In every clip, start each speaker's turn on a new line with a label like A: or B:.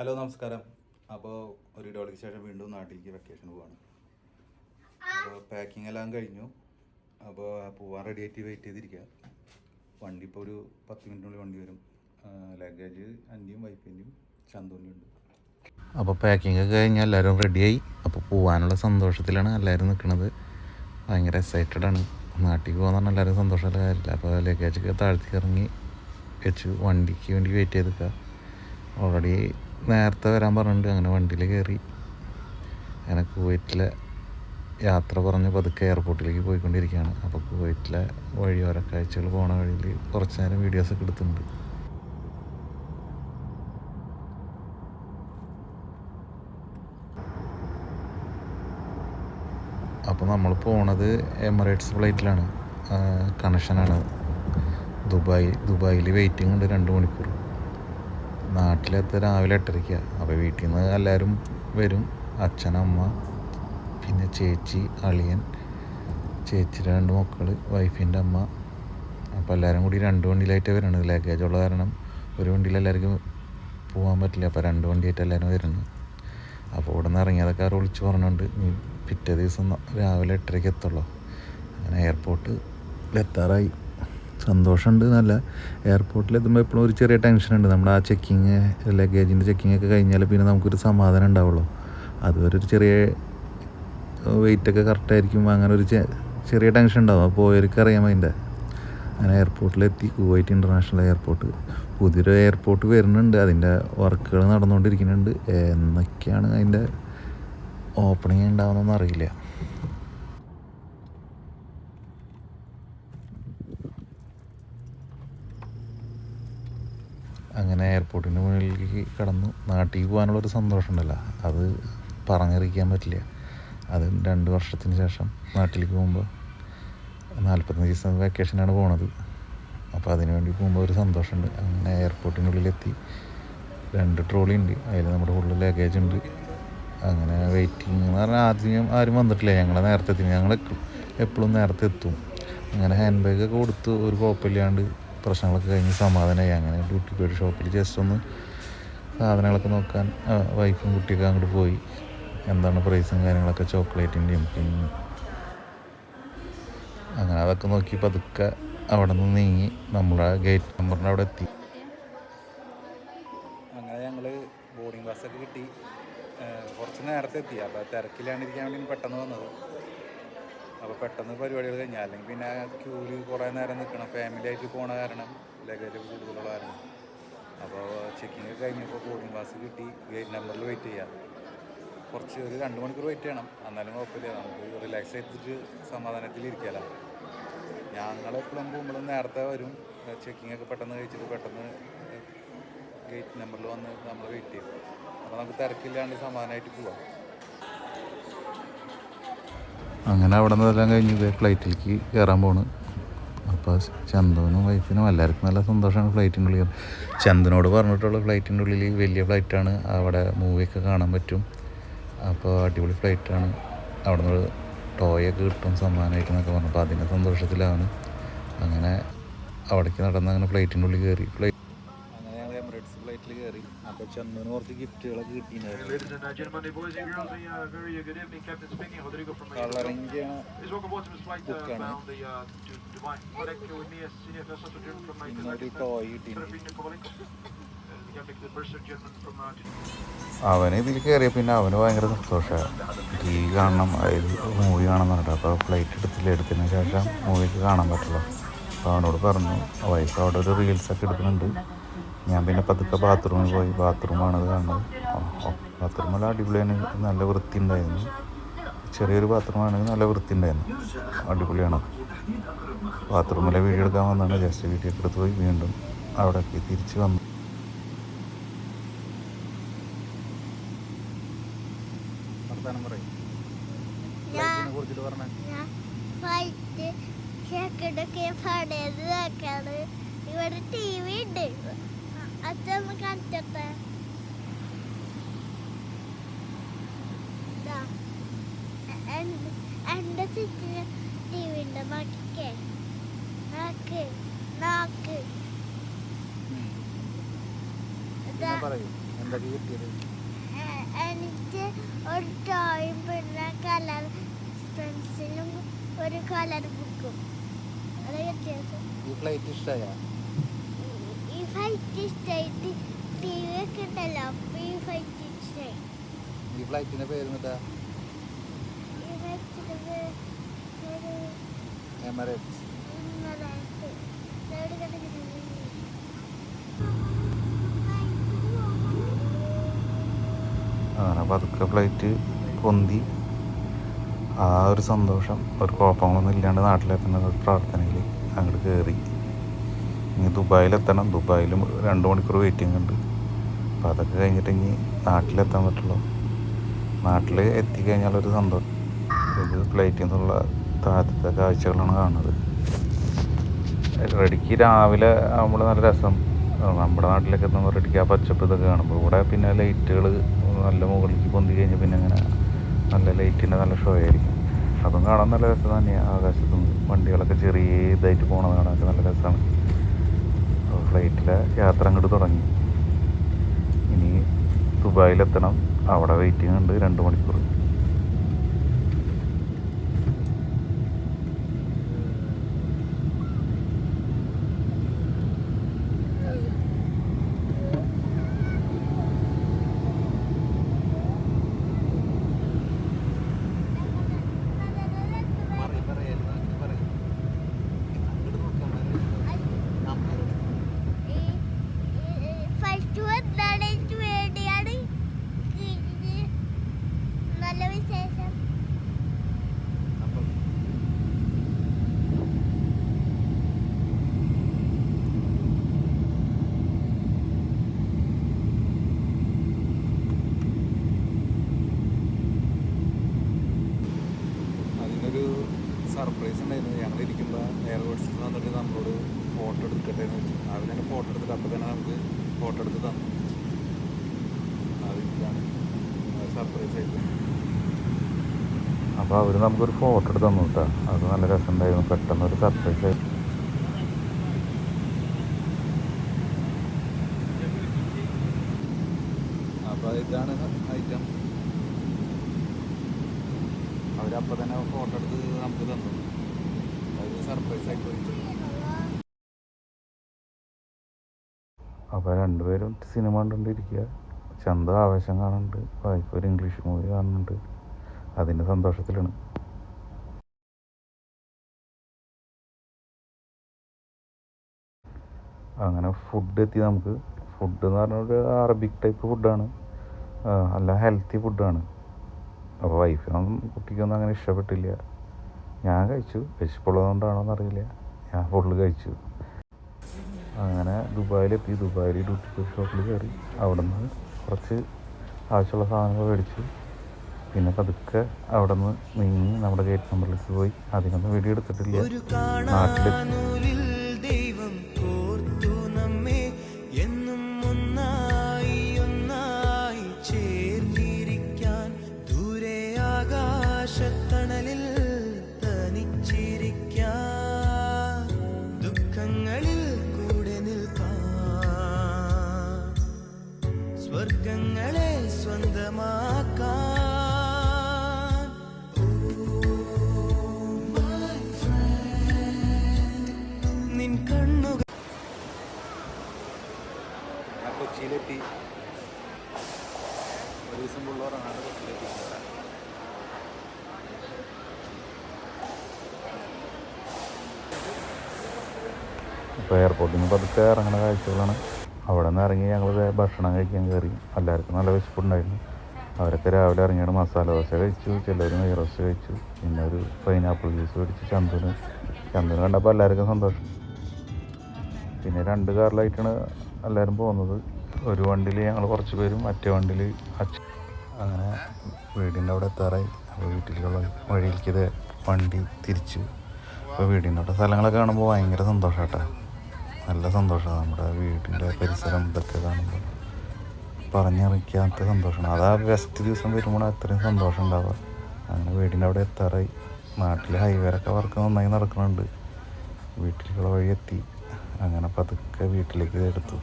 A: Hello നമസ്കാരം. അപ്പോൾ ഒരു ഇടവേളയ്ക്ക് ശേഷം വീണ്ടും നാട്ടിലേക്ക് വെക്കേഷൻ പോവാണ്. അപ്പോൾ പാക്കിംഗ് എല്ലാം കഴിഞ്ഞു. അപ്പോൾ പോവാൻ റെഡി ആയിട്ട് വെയിറ്റ് ചെയ്തിരിക്കുക വണ്ടി ഇപ്പോൾ ഒരു പത്ത് മിനിറ്റിനുള്ളിൽ വണ്ടി വരും. ലഗേജ് അന്റെയും വൈഫിന്റെയും ചന്തുവിന്റെ ഉണ്ട്. അപ്പോൾ പാക്കിംഗ് ഒക്കെ കഴിഞ്ഞാൽ എല്ലാവരും റെഡിയായി അപ്പോൾ പോകാനുള്ള സന്തോഷത്തിലാണ് എല്ലാവരും നിൽക്കുന്നത് ഭയങ്കര എക്സൈറ്റഡ് ആണ്. നാട്ടിൽ പോകാൻ പറഞ്ഞാൽ എല്ലാവരും സന്തോഷമുള്ള കാര്യമില്ല അപ്പോൾ ലഗേജൊക്കെ താഴ്ത്തി ഇറങ്ങി വെച്ച്. വണ്ടിക്ക് വേണ്ടി വെയിറ്റ് ചെയ്തിരിക്കുക ഓൾറെഡി നേരത്തെ വരാൻ പറഞ്ഞിട്ടുണ്ട്. അങ്ങനെ വണ്ടിയിൽ കയറി. അങ്ങനെ കുവൈറ്റിലെ യാത്ര പറഞ്ഞ് പതുക്കെ എയർപോർട്ടിലേക്ക് പോയിക്കൊണ്ടിരിക്കുകയാണ്. അപ്പോൾ കുവൈറ്റിലെ വഴിയോര കാഴ്ചകൾ പോണ വഴിയിൽ കുറച്ച് നേരം വീഡിയോസൊക്കെ എടുത്തിട്ടുണ്ട്. അപ്പോൾ നമ്മൾ പോണത് എമിറേറ്റ്സ് ഫ്ലൈറ്റിലാണ്. കണക്ഷനാണ്. ദുബായ് ദുബായിൽ വെയിറ്റിംഗ് ഉണ്ട് രണ്ട് മണിക്കൂർ. നാട്ടിലെത്ത രാവിലെ എട്ടരയ്ക്ക്. അപ്പോൾ വീട്ടിൽ നിന്ന് എല്ലാവരും വരും. അച്ഛൻ അമ്മ പിന്നെ ചേച്ചി അളിയൻ ചേച്ചിയുടെ രണ്ട് മക്കൾ വൈഫിന്റെ അമ്മ. അപ്പോൾ എല്ലാവരും കൂടി രണ്ട് വണ്ടിയിലായിട്ട് വരുന്നത് ലഗേജ് ഉള്ള കാരണം ഒരു വണ്ടിയിൽ എല്ലാവർക്കും പോകാൻ പറ്റില്ല. അപ്പോൾ രണ്ട് വണ്ടിയായിട്ട് എല്ലാവരും വരുന്നത്. അപ്പോൾ ഇവിടെ നിന്ന് ഇറങ്ങിയതൊക്കെ ആരോ വിളിച്ച് പറഞ്ഞുകൊണ്ട് നീ പിറ്റേ ദിവസം രാവിലെ എട്ടരയ്ക്ക് എത്തുള്ളൂ. അങ്ങനെ എയർപോർട്ട് എത്താറായി സന്തോഷമുണ്ട് നല്ല എയർപോർട്ടിൽ എത്തുമ്പോൾ എപ്പോഴും ഒരു ചെറിയ ടെൻഷൻ ഉണ്ട്. നമ്മുടെ ആ ചെക്കിങ് ലഗേജിന്റെ ചെക്കിംഗ് ഒക്കെ കഴിഞ്ഞാൽ പിന്നെ നമുക്കൊരു സമാധാനം ഉണ്ടാവുള്ളൂ. അതുവരെ ഒരു ചെറിയ വെയിറ്റൊക്കെ കറക്റ്റായിരിക്കും അങ്ങനെ ഒരു ചെറിയ ടെൻഷൻ ഉണ്ടാവും. അപ്പോൾ പോയവർക്ക് അറിയാം അതിന്റെ. അങ്ങനെ എയർപോർട്ടിലെത്തി കുവൈറ്റ് ഇന്റർനാഷണൽ എയർപോർട്ട് പുതിയൊരു എയർപോർട്ട് വരുന്നുണ്ട്. അതിന്റെ വർക്കുകൾ നടന്നുകൊണ്ടിരിക്കുന്നുണ്ട് എന്നൊക്കെയാണ് അതിന്റെ ഓപ്പണിങ് ഉണ്ടാവുന്നതെന്ന് അറിയില്ല. അങ്ങനെ എയർപോർട്ടിന്റെ മുന്നിലേക്ക് കടന്നു. നാട്ടിൽ പോകാനുള്ളൊരു സന്തോഷം ഉണ്ടല്ലോ അത് പറഞ്ഞറിയിക്കാൻ പറ്റില്ല. അത് രണ്ട് വർഷത്തിന് ശേഷം നാട്ടിലേക്ക് പോകുമ്പോൾ നാൽപ്പത്തഞ്ച് ദിവസം വെക്കേഷനാണ് പോണത്. അപ്പോൾ അതിന് വേണ്ടി പോകുമ്പോൾ ഒരു സന്തോഷമുണ്ട്. അങ്ങനെ എയർപോർട്ടിനുള്ളിലെത്തി രണ്ട് ട്രോളി ഉണ്ട്. അതിൽ നമ്മുടെ ഫുള്ള് ലഗേജ് ഉണ്ട്. അങ്ങനെ വെയിറ്റിംഗ് എന്ന് പറഞ്ഞാൽ ആദ്യം ആരും വന്നിട്ടില്ല. ഞങ്ങൾ നേരത്തെ എത്തി. ഞങ്ങൾ എപ്പോഴും നേരത്തെ എത്തും. അങ്ങനെ ഹാൻഡ് ബാഗ് ഒക്കെ കൊടുത്ത് ഒരു കുഴപ്പമില്ലാണ്ട് പ്രശ്നങ്ങളൊക്കെ കഴിഞ്ഞ് സമാധാനമായി അങ്ങനെ ഡ്യൂട്ടി പോയിട്ട് ഷോപ്പിൽ ജസ്റ്റ് ഒന്ന് സാധനങ്ങളൊക്കെ നോക്കാൻ വൈഫും കുട്ടിയൊക്കെ അങ്ങോട്ട് പോയി. എന്താണ് പ്രൈസും കാര്യങ്ങളൊക്കെ ചോക്ലേറ്റിന്റെയും പിന്നെ അങ്ങനെ അതൊക്കെ നോക്കി പതുക്കെ അവിടെ നിന്ന് നീങ്ങി നമ്മുടെ ഗേറ്റ് നമ്പറിന്റെ അവിടെ എത്തി. അങ്ങനെ ഞങ്ങൾ ബോർഡിംഗ് ബസ്സൊക്കെ കിട്ടി. കുറച്ച് നേരത്തെ എത്തി. അപ്പോൾ തിരക്കിലാണ്ടിരിക്കാൻ വേണ്ടി പെട്ടെന്ന് വന്നത്. അപ്പോൾ പെട്ടെന്ന് പരിപാടികൾ കഴിഞ്ഞാൽ അല്ലെങ്കിൽ പിന്നെ ക്യൂവിൽ കുറേ നേരം നിൽക്കണം ഫാമിലി ആയിട്ട് പോണ കാരണം ലഗേജ് കൂടുതലുള്ള കാരണം. അപ്പോൾ ചെക്കിങ് കഴിഞ്ഞപ്പോൾ ബോർഡിംഗ് പാസ് കിട്ടി. ഗേറ്റ് നമ്പറിൽ വെയിറ്റ് ചെയ്യാം. കുറച്ച് ഒരു രണ്ട് മണിക്കൂർ വെയിറ്റ് ചെയ്യണം. എന്നാലും കുഴപ്പമില്ല. നമുക്ക് റിലാക്സ് ചെയ്തിട്ട് സമാധാനത്തിൽ ഇരിക്കാമല്ലോ ഞങ്ങളെപ്പോഴും പോകുമ്പോഴും നേരത്തെ വരും. ചെക്കിംഗ് ഒക്കെ പെട്ടെന്ന് കഴിച്ചിട്ട് പെട്ടെന്ന് ഗേറ്റ് നമ്പറിൽ വന്ന് നമ്മൾ വെയിറ്റ് ചെയ്യും. അപ്പോൾ നമുക്ക് തിരക്കില്ലാണ്ട് സമാധാനമായിട്ട് പോവാം. അങ്ങനെ അവിടെ നിന്നെല്ലാം കഴിഞ്ഞ് ഫ്ലൈറ്റിലേക്ക് കയറാൻ പോണ്. അപ്പോൾ ചന്ദനും വൈഫിനും എല്ലാവർക്കും നല്ല സന്തോഷമാണ് ഫ്ലൈറ്റിന്റെ ഉള്ളിൽ. ചന്ദനോട് പറഞ്ഞിട്ടുള്ള ഫ്ലൈറ്റിന്റെ ഉള്ളിൽ വലിയ ഫ്ലൈറ്റാണ് അവിടെ മൂവിയൊക്കെ കാണാൻ പറ്റും. അപ്പോൾ അടിപൊളി ഫ്ലൈറ്റാണ് അവിടെ നിന്ന് ടോയൊക്കെ കിട്ടും സമ്മാനമായിട്ട് എന്നൊക്കെ പറഞ്ഞു. അപ്പോൾ അതിന്റെ സന്തോഷത്തിലാണ്. അങ്ങനെ അവിടേക്ക് നടന്ന് അങ്ങനെ ഫ്ലൈറ്റിന്റെ ഉള്ളിൽ കയറി. ഫ്ലൈറ്റ് അങ്ങനെ ഞങ്ങൾ എമിറേറ്റ്സ് ഫ്ലൈറ്റിൽ അച്ഛനും ഓർത്ത് ഗിഫ്റ്റുകളൊക്കെ അവന് ഇതിൽ കയറിയ പിന്നെ അവന് ഭയങ്കര സന്തോഷ. ടി വി കാണണം അതായത് മൂവി കാണണം എന്നുണ്ട് അപ്പോൾ ഫ്ലൈറ്റ് എടുത്തില്ല? എടുത്തതിന് ശേഷം മൂവിക്ക് കാണാൻ പറ്റില്ല. അപ്പോൾ അവനോട് പറഞ്ഞു വൈഫ് അവിടെ ഒരു റീൽസൊക്കെ എടുക്കുന്നുണ്ട്. ഞാൻ പിന്നെ പതുക്കെ ബാത്റൂമിൽ പോയി. ബാത്റൂമാണത് കാണുന്നത്. ബാത്റൂമെല്ലാം അടിപൊളിയാണ്. നല്ല വൃത്തി ഉണ്ടായിരുന്നു ചെറിയൊരു ബാത്റൂമാണെങ്കിൽ നല്ല വൃത്തി ഉണ്ടായിരുന്നു അടിപൊളിയാണ് ബാത്റൂമിലെ വീഡിയോ എടുക്കാൻ വന്നാണ് ജസ്റ്റ് വീഡിയോ എടുത്ത് പോയി. വീണ്ടും അവിടെ തിരിച്ച് വന്നു.
B: ഇവിടെ ടി വി ഉണ്ട്. അച്ഛൻ കാണിച്ചട്ടെ ദാ, എ- എന്റെ- എന്റെ ചുറ്റിന് ടി വി ഉണ്ട് നോക്കിക്കേ നോക്ക് നോക്ക് എനിക്ക് ഒരു ടോയും പിന്നെ കളർ പെൻസിലും ഒരു കളർ ബുക്കും അത് കിട്ടിയത്
A: ഫ്ലൈറ്റ് ഇഷ്ടമായ
B: ഈ ഫൈറ്റ് ഇഷ്ടമായിട്ട് ടി വി ഒക്കെ ഉണ്ടല്ലോ അപ്പൊ ഈ ഇഷ്ടമായി
A: ഈ ഫ്ലൈറ്റിന്റെ പേര് എന്നിട്ടാ
B: ഈ
A: എമറേറ്റ്സ് അങ്ങനെ പതുക്കെ ഫ്ലൈറ്റ് പൊന്തി. ആ ഒരു സന്തോഷം ഒരു കുഴപ്പങ്ങളൊന്നും ഇല്ലാണ്ട് നാട്ടിലെത്തുന്ന ഒരു പ്രാർത്ഥനയിൽ അങ്ങോട്ട് കയറി ഇനി ദുബായിലെത്തണം. ദുബായിലും രണ്ട് മണിക്കൂർ വെയിറ്റിംഗ് ഉണ്ട്. അപ്പം അതൊക്കെ കഴിഞ്ഞിട്ട് ഇനി നാട്ടിലെത്താൻ പറ്റുള്ളൂ. നാട്ടിൽ എത്തിക്കഴിഞ്ഞാൽ ഒരു സന്തോഷം. ഇത് ഫ്ലൈറ്റിൽ നിന്നുള്ള താഴത്തെ കാഴ്ചകളാണ് കാണുന്നത്. റെഡിക്ക് രാവിലെ ആകുമ്പോൾ നല്ല രസം. നമ്മുടെ നാട്ടിലൊക്കെ എത്തുമ്പോൾ റെഡിക്ക് ആ പച്ചപ്പ് ഇതൊക്കെ കാണുമ്പോൾ. ഇവിടെ പിന്നെ ലൈറ്റുകൾ നല്ല മുകളിലേക്ക് പൊന്തി കഴിഞ്ഞ് പിന്നെ അങ്ങനെ നല്ല ലൈറ്റിന്റെ നല്ല ഷോ ആയിരിക്കും. അതും കാണാൻ നല്ല രസം തന്നെയാണ് ആകാശത്തുനിന്ന് വണ്ടികളൊക്കെ ചെറിയ ഇതായിട്ട് പോകണത് കാണാനൊക്കെ നല്ല രസമാണ്. ഫ്ലൈറ്റിലെ യാത്ര അങ്ങോട്ട് തുടങ്ങി. ഇനി ദുബായിലെത്തണം. അവിടെ വെയിറ്റിംഗ് ഉണ്ട്. രണ്ട് മണിക്കൂർ
B: ഫസ്റ്റ് വന്നാണ് എനിക്ക് വേണ്ടിയാണ് നല്ല വിശേഷം
A: അതിനൊരു സർപ്രൈസ് ഉണ്ടായിരുന്നു. ഞങ്ങൾ ഇരിക്കുമ്പോൾ എയർപോർട്സിൽ വന്നിട്ട് നമ്മളോട് ഫോട്ടോ എടുക്കട്ടെ എന്ന് വെച്ചു. അവർ തന്നെ ഫോട്ടോ എടുത്തിട്ട് അപ്പോൾ തന്നെ നമുക്ക് ഫോട്ടോ എടുത്ത് തന്നു. അതിലാണ് സർപ്രൈസ് ആയിട്ട്. അപ്പോൾ അവർ നമുക്കൊരു ഫോട്ടോ എടുത്ത് തന്നു കേട്ടോ അത് നല്ല രസമുണ്ടായിരുന്നു. പെട്ടെന്ന് ഒരു സർപ്രൈസ് ആയി. അപ്പോൾ ഇതാണ് ഐറ്റം അവരപ്പോൾ തന്നെ ഫോട്ടോ എടുത്ത് നമുക്ക് തന്നു. അത് സർപ്രൈസ് ആയി അപ്പോൾ രണ്ടുപേരും സിനിമ കണ്ടുകൊണ്ടിരിക്കുക ചന്ത ആവേശം കാണുന്നുണ്ട് വൈഫ് ഒരു ഇംഗ്ലീഷ് മൂവി കാണുന്നുണ്ട് അതിന്റെ സന്തോഷത്തിലാണ്. അങ്ങനെ ഫുഡ് എത്തി നമുക്ക്. ഫുഡ് എന്ന് പറഞ്ഞാൽ ഒരു അറബിക് ടൈപ്പ് ഫുഡാണ് നല്ല ഹെൽത്തി ഫുഡാണ് അപ്പോൾ വൈഫിനൊന്നും കുട്ടിക്കൊന്നും അങ്ങനെ ഇഷ്ടപ്പെട്ടില്ല. ഞാൻ കഴിച്ചു. വിശപ്പുള്ളതുകൊണ്ടാണോ അറിയില്ല. ഞാൻ ഫുള്ള് കഴിച്ചു. അങ്ങനെ ദുബായിലെത്തി. ദുബായിൽ ഡ്യൂട്ടി ഷോപ്പിൽ കയറി അവിടെ നിന്ന് കുറച്ച് ആവശ്യമുള്ള സാധനങ്ങൾ മേടിച്ചു പിന്നെ പതുക്കെ അവിടെ നിന്ന് നീങ്ങി നമ്മുടെ ഗേറ്റ് നമ്പറിലേക്ക് പോയി. അതിനൊന്നും വീഡിയോ എടുത്തിട്ടില്ല
C: നാട്ടിൽ ആകാശത്തണലിൽ സ്വർഗങ്ങളെ സ്വന്തമാക്കാൻ.
A: കൊച്ചിയിലെത്തി. ഒരു ദിവസം പുള്ളോറാണ് കൊച്ചിയിലെത്തി. ഇപ്പോൾ എയർപോർട്ടിൽ നിന്ന് പതുക്കെ ഇറങ്ങുന്ന കാഴ്ചകളാണ്. അവിടെ നിന്ന് ഇറങ്ങി ഞങ്ങൾ ഭക്ഷണം കഴിക്കാൻ കയറി എല്ലാവർക്കും നല്ല വിശപ്പുണ്ടായിരുന്നു. അവരൊക്കെ രാവിലെ ഇറങ്ങിയാണ്. മസാല ദോശ കഴിച്ചു ചിലർ നെയ് റോസ്റ്റ് കഴിച്ചു പിന്നെ ഒരു പൈനാപ്പിൾ ജ്യൂസ് മേടിച്ചു ചന്ദന് ചന്ദന് കണ്ടപ്പോൾ എല്ലാവർക്കും സന്തോഷം. പിന്നെ രണ്ട് കാറിലായിട്ടാണ് എല്ലാവരും പോകുന്നത്. ഒരു വണ്ടിയിൽ ഞങ്ങൾ കുറച്ച് പേരും മറ്റേ വണ്ടിയിൽ അങ്ങനെ വീടിന്റെ അവിടെ എത്താറായി. അപ്പോൾ വീട്ടിലുള്ള വഴിയിലേക്ക് വണ്ടി തിരിച്ചു അപ്പോൾ വീടിന്റെ അവിടെ സ്ഥലങ്ങളൊക്കെ കാണുമ്പോൾ ഭയങ്കര സന്തോഷം കേട്ടോ നല്ല സന്തോഷമാണ് നമ്മുടെ വീടിന്റെ പരിസരം ഇതൊക്കെ കാണുമ്പോൾ പറഞ്ഞറിയിക്കാത്ത സന്തോഷമാണ്. അതാ വെസ്റ്റ് ദിവസം വരുമ്പോൾ അത്രയും സന്തോഷം ഉണ്ടാവുക. അങ്ങനെ വീടിന്റെ അവിടെ എത്താറായി. നാട്ടിൽ ഹൈവേരൊക്കെ വർക്ക് നന്നായി നടക്കുന്നുണ്ട് വീട്ടിലേക്കുള്ള വഴി എത്തി. അങ്ങനെ പതുക്കെ വീട്ടിലേക്ക് എടുത്തു.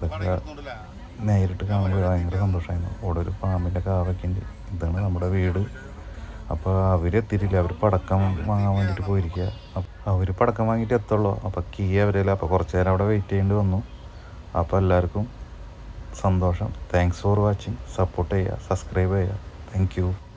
A: ഇതൊക്കെ നേരിട്ട് കാണുമ്പോൾ ഭയങ്കര സന്തോഷമായിരുന്നു. അവിടെ ഒരു പാമ്പിന്റെ കാവൊക്കെ ഉണ്ട്. ഇതാണ് നമ്മുടെ വീട്. അപ്പോൾ അവരെത്തിയിട്ടില്ല. അവർ പടക്കം വാങ്ങാൻ വേണ്ടിയിട്ട് പോയിരിക്കുക. അവർ പടക്കം വാങ്ങിയിട്ട് എത്തുള്ളൂ. അപ്പോൾ കീ അവരില്ല അപ്പോൾ കുറച്ച് നേരം അവിടെ വെയിറ്റ് ചെയ്യേണ്ടി വന്നു. അപ്പോൾ എല്ലാവർക്കും സന്തോഷം. താങ്ക്സ് ഫോർ വാച്ചിങ് സപ്പോർട്ട് ചെയ്യുക. സബ്സ്ക്രൈബ് ചെയ്യുക. താങ്ക്